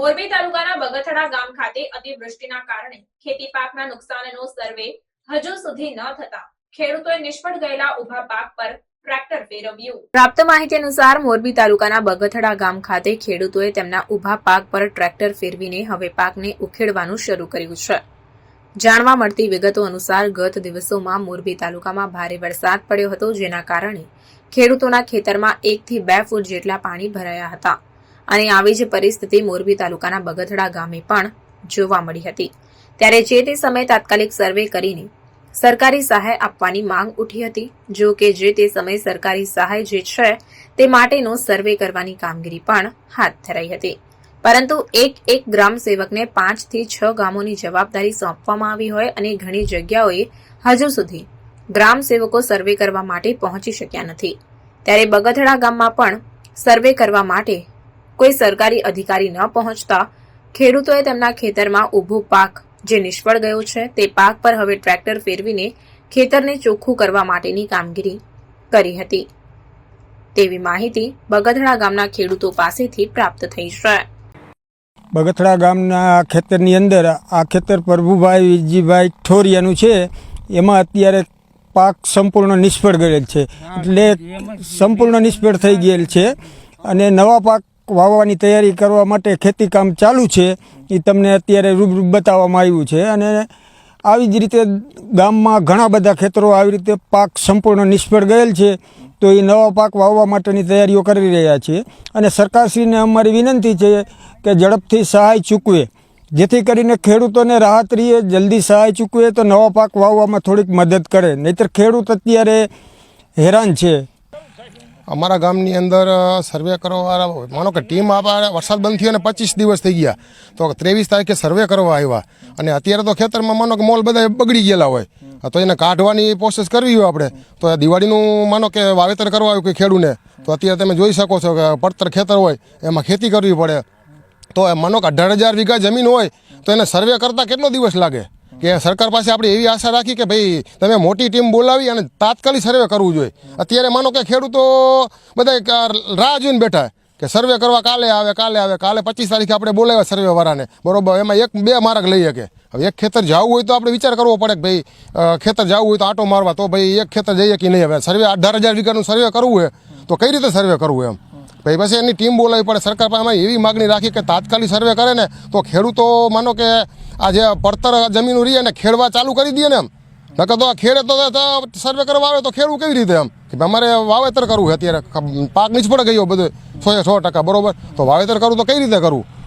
મોરબી તાલુકાના બગથડા ગામ ખાતે અતિવૃષ્ટિના કારણે ખેતી પાકના નુકસાનનો સર્વે હજુ સુધી ન થતા. ખેડૂતોએ નિષ્ફળ ગયેલા ઊભા પાક પર પ્રાપ્ત માહિતી અનુસાર મોરબી તાલુકાના બગથડા ગામ ખાતે ખેડૂતોએ તેમના ઊભા પાક પર ટ્રેક્ટર ફેરવીને હવે પાકને ઉખેડવાનું શરૂ કર્યું છે. જાણવા મળતી વિગતો અનુસાર ગત દિવસોમાં મોરબી તાલુકામાં ભારે વરસાદ પડ્યો હતો, જેના કારણે ખેડૂતોના ખેતરમાં એકથી બે ફૂટ જેટલા પાણી ભરાયા હતા. અને આવી જ પરિસ્થિતિ મોરબી તાલુકાના બગથડા ગામે પણ જોવા મળી હતી. ત્યારે જે તે સમયે તાત્કાલિક સર્વે કરીને સરકારી સહાય આપવાની માંગ ઉઠી હતી, જો કે જે તે સમયે સરકારી સહાય જે છે તે માટેનો સર્વે કરવાની કામગીરી પણ હાથ ધરાઈ હતી. પરંતુ એક એક ગ્રામ સેવકને પાંચથી છ ગામોની જવાબદારી સોંપવામાં આવી હોય અને ઘણી જગ્યાઓએ હજુ સુધી ગ્રામ સેવકો સર્વે કરવા માટે પહોંચી શક્યા નથી. ત્યારે બગથડા ગામમાં પણ સર્વે કરવા માટે કોઈ સરકારી અધિકારી ન પહોંચતા, ખેડૂતોએ તેમના ખેતરમાં ઊભો પાક જે નિષ્ફળ ગયો છે તે પાક પર હવે ટ્રેક્ટર ફેરવીને ખેતરને ચોખ્ખું કરવા માટેની કામગીરી કરી હતી. તેવી માહિતી બગથડા ગામના ખેડૂતો પાસેથી પ્રાપ્ત થઈ છે. બગથડા ગામના ખેતરની અંદર આ ખેતર પ્રભુભાઈ વિજીભાઈ ઠોરિયાનું છે, એમાં અત્યારે પાક સંપૂર્ણ નિષ્ફળ ગયેલ છે. એટલે સંપૂર્ણ નિષ્ફળ થઈ ગયેલ છે અને નવા પાક વાવવાની તૈયારી કરવા માટે ખેતી કામ ચાલુ છે. એ તમને અત્યારે રૂબરૂ બતાવવામાં આવ્યું છે. અને આવી જ રીતે ગામમાં ઘણા બધા ખેતરો આવી રીતે પાક સંપૂર્ણ નિષ્ફળ ગયેલ છે. તો એ નવા પાક વાવવા માટેની તૈયારીઓ કરી રહ્યા છીએ અને સરકારશ્રીને અમારી વિનંતી છે કે ઝડપથી સહાય ચૂકવે. જેથી કરીને ખેડૂતોને રાહત રહીએ જલ્દી સહાય ચૂકવે તો નવા પાક વાવવામાં થોડીક મદદ કરે. નહીતર ખેડૂત અત્યારે હેરાન છે. અમારા ગામની અંદર સર્વે કરવાવાળા માનો કે ટીમ આપણા વરસાદ બંધ થયો અને પચીસ દિવસ થઈ ગયા. તો ત્રેવીસ તારીખે સર્વે કરવા આવ્યા. અને અત્યારે તો ખેતરમાં માનો કે મોલ બધા બગડી ગયેલા હોય. તો એને કાઢવાની પ્રોસેસ કરવી હોય આપણે. તો દિવાળીનું માનો કે વાવેતર કરવા આવ્યું કે ખેડૂને. તો અત્યારે તમે જોઈ શકો છો કે પડતર ખેતર હોય એમાં ખેતી કરવી પડે. તો એ માનો કે અઢાર હજાર વીઘા જમીન હોય તો એને સર્વે કરતાં કેટલો દિવસ લાગે? કે સરકાર પાસે આપણે એવી આશા રાખી કે ભાઈ, તમે મોટી ટીમ બોલાવી અને તાત્કાલિક સર્વે કરવું જોઈએ. અત્યારે માનો કે ખેડૂતો બધા રાહ જોઈને બેઠા કે સર્વે કરવા કાલે આવે કાલે આવે, કાલે પચીસ તારીખે આપણે બોલાવ્યા સર્વેવાળાને બરોબર, એમાં એક, બે માર્ક લઈ શકે. હવે એક ખેતર જવું હોય તો આપણે વિચાર કરવો પડે કે ભાઈ ખેતર જવું હોય તો આટો મારવા, તો ભાઈ એક ખેતર જઈએ કે નહીં? હવે સર્વે અઢાર હજાર વીઘાનું સર્વે કરવું હોય તો કઈ રીતે સર્વે કરવું એમ? ભાઈ, પછી એની ટીમ બોલાવી પડે. સરકાર પાસે એવી માગણી રાખી કે તાત્કાલિક સર્વે કરે ને, તો ખેડૂતો માનો કે આ જે પડતર જમીનો રહી અને ખેડવા ચાલુ કરી દઈએ ને એમ. નકર તો આ ખેડે તો સર્વે કરવા આવે તો ખેડવું કેવી રીતે એમ? કે અમારે વાવેતર કરવું અત્યારે. પાક નિષ્ફળ ગયો બધો. સો સો ટકા, બરોબર? તો વાવેતર કરવું તો કઈ રીતે કરવું?